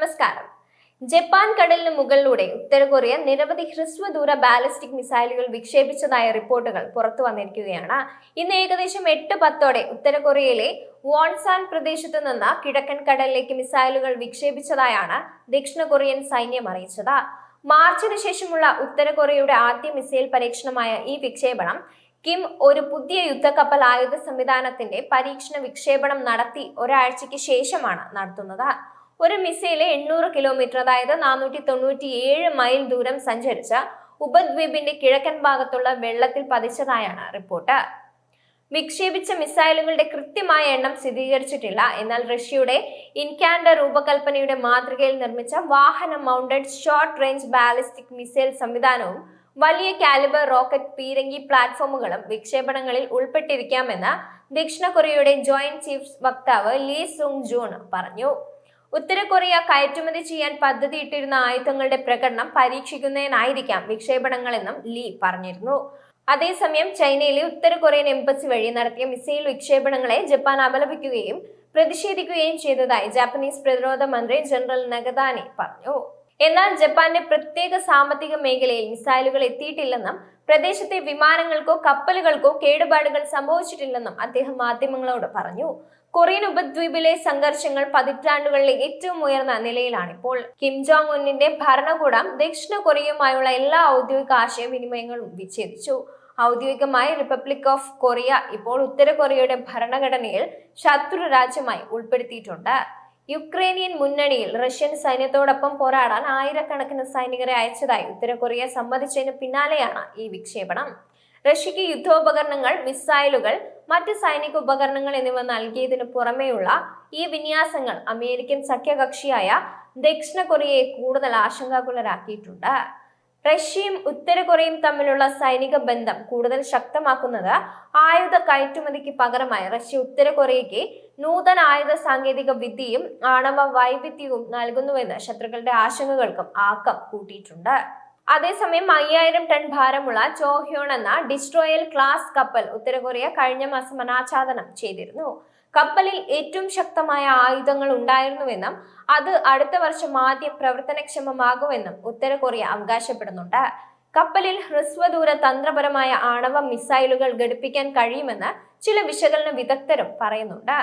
നമസ്കാരം. ജപ്പാൻ കടലിന് മുകളിലൂടെ ഉത്തര കൊറിയ നിരവധി ഹ്രസ്വദൂര ബാലിസ്റ്റിക് മിസൈലുകൾ വിക്ഷേപിച്ചതായ റിപ്പോർട്ടുകൾ പുറത്തു വന്നിരിക്കുകയാണ്. ഇന്ന് ഏകദേശം എട്ട് പത്തോടെ ഉത്തര കൊറിയയിലെ വോൺസാൻ പ്രദേശത്ത് നിന്ന് കിഴക്കൻ കടലിലേക്ക് മിസൈലുകൾ വിക്ഷേപിച്ചതായാണ് ദക്ഷിണ കൊറിയൻ സൈന്യം അറിയിച്ചത്. മാർച്ചിന് ശേഷമുള്ള ഉത്തര കൊറിയയുടെ ആദ്യ മിസൈൽ പരീക്ഷണമായ ഈ വിക്ഷേപണം കിം ഒരു പുതിയ യുദ്ധക്കപ്പൽ ആയുധ സംവിധാനത്തിന്റെ പരീക്ഷണ വിക്ഷേപണം നടത്തി ഒരാഴ്ചയ്ക്ക് ശേഷമാണ് നടത്തുന്നത്. ഒരു മിസൈൽ എണ്ണൂറ് കിലോമീറ്റർ അതായത് നാനൂറ്റി തൊണ്ണൂറ്റി ഏഴ് മൈൽ ദൂരം സഞ്ചരിച്ച ഉപദ്വീപിന്റെ കിഴക്കൻ ഭാഗത്തുള്ള വെള്ളത്തിൽ പതിച്ചതായാണ് റിപ്പോർട്ട്. വിക്ഷേപിച്ച മിസൈലുകളുടെ കൃത്യമായ എണ്ണം സ്ഥിരീകരിച്ചിട്ടില്ല. എന്നാൽ റഷ്യയുടെ ഇൻകാൻഡർ രൂപകൽപ്പനയുടെ മാതൃകയിൽ നിർമ്മിച്ച വാഹന mounted short range ballistic missile സംവിധാനവും വലിയ കാലിബർ റോക്കറ്റ് പീരങ്കി പ്ലാറ്റ്ഫോമുകളും വിക്ഷേപണങ്ങളിൽ ഉൾപ്പെട്ടിരിക്കാമെന്ന് ദക്ഷിണ കൊറിയയുടെ ജോയിന്റ് ചീഫ് വക്താവ് ലീ സുങ് ജൂൺ പറഞ്ഞു. ഉത്തര കൊറിയ കയറ്റുമതി ചെയ്യാൻ പദ്ധതിയിട്ടിരുന്ന ആയുധങ്ങളുടെ പ്രകടനം പരീക്ഷിക്കുന്നതിനായിരിക്കാം വിക്ഷേപണങ്ങളെന്നും ലീ പറഞ്ഞിരുന്നു. അതേസമയം ചൈനയിലെ ഉത്തര കൊറിയൻ എംബസി വഴി നടത്തിയ മിസൈൽ വിക്ഷേപണങ്ങളെ ജപ്പാൻ അപലപിക്കുകയും പ്രതിഷേധിക്കുകയും ചെയ്തതായി ജാപ്പനീസ് പ്രതിരോധ മന്ത്രി ജനറൽ നഗദാനി പറഞ്ഞു. എന്നാൽ ജപ്പാന്റെ പ്രത്യേക സാമ്പത്തിക മേഖലയിൽ മിസൈലുകൾ എത്തിയിട്ടില്ലെന്നും പ്രദേശത്തെ വിമാനങ്ങൾക്കോ കപ്പലുകൾക്കോ കേടുപാടുകൾ സംഭവിച്ചിട്ടില്ലെന്നും അദ്ദേഹം മാധ്യമങ്ങളോട് പറഞ്ഞു. കൊറിയൻ ഉപദ്വീപിലെ സംഘർഷങ്ങൾ പതിറ്റാണ്ടുകളിലെ ഏറ്റവും ഉയർന്ന നിലയിലാണിപ്പോൾ. കിം ജോങ് ഉന്നിന്റെ ഭരണകൂടം ദക്ഷിണ കൊറിയയുമായുള്ള എല്ലാ ഔദ്യോഗിക ആശയവിനിമയങ്ങളും വിച്ഛേദിച്ചു. ഔദ്യോഗികമായി റിപ്പബ്ലിക് ഓഫ് കൊറിയ ഇപ്പോൾ ഉത്തര കൊറിയയുടെ ഭരണഘടനയിൽ ശത്രു രാജ്യമായി ഉൾപ്പെടുത്തിയിട്ടുണ്ട്. യുക്രൈനിയൻ മുന്നണിയിൽ റഷ്യൻ സൈന്യത്തോടൊപ്പം പോരാടാൻ ആയിരക്കണക്കിന് സൈനികരെ അയച്ചതായി ഉത്തര കൊറിയ സമ്മതിച്ചതിന് പിന്നാലെയാണ് ഈ വിക്ഷേപണം. റഷ്യക്ക് യുദ്ധോപകരണങ്ങൾ മിസൈലുകൾ മറ്റ് സൈനിക ഉപകരണങ്ങൾ എന്നിവ നൽകിയതിനു പുറമെയുള്ള ഈ വിന്യാസങ്ങൾ അമേരിക്കൻ സഖ്യകക്ഷിയായ ദക്ഷിണ കൊറിയയെ കൂടുതൽ ആശങ്കാകുലരാക്കിയിട്ടുണ്ട്. റഷ്യയും ഉത്തര കൊറിയയും തമ്മിലുള്ള സൈനിക ബന്ധം കൂടുതൽ ശക്തമാക്കുന്നത് ആയുധ കയറ്റുമതിക്ക് പകരമായി റഷ്യ ഉത്തര കൊറിയയ്ക്ക് നൂതന ആയുധ സാങ്കേതിക വിദ്യയും ആണവ വൈവിധ്യവും നൽകുന്നുവെന്ന് ശത്രുക്കളുടെ ആശങ്കകൾക്കും ആക്കം കൂട്ടിയിട്ടുണ്ട്. അതേസമയം അയ്യായിരം ടൺ ഭാരമുള്ള ചോഹ്യോൺ എന്ന ഡിസ്ട്രോയൽ ക്ലാസ് കപ്പൽ ഉത്തര കൊറിയ കഴിഞ്ഞ മാസം അനാച്ഛാദനം ചെയ്തിരുന്നു. കപ്പലിൽ ഏറ്റവും ശക്തമായ ആയുധങ്ങൾ ഉണ്ടായിരുന്നുവെന്നും അത് അടുത്ത വർഷം ആദ്യം പ്രവർത്തനക്ഷമമാകുമെന്നും ഉത്തര കൊറിയ അവകാശപ്പെടുന്നുണ്ട്. കപ്പലിൽ ഹ്രസ്വദൂര തന്ത്രപരമായ ആണവ മിസൈലുകൾ ഘടിപ്പിക്കാൻ കഴിയുമെന്ന് ചില വിശകലന വിദഗ്ധരും പറയുന്നുണ്ട്.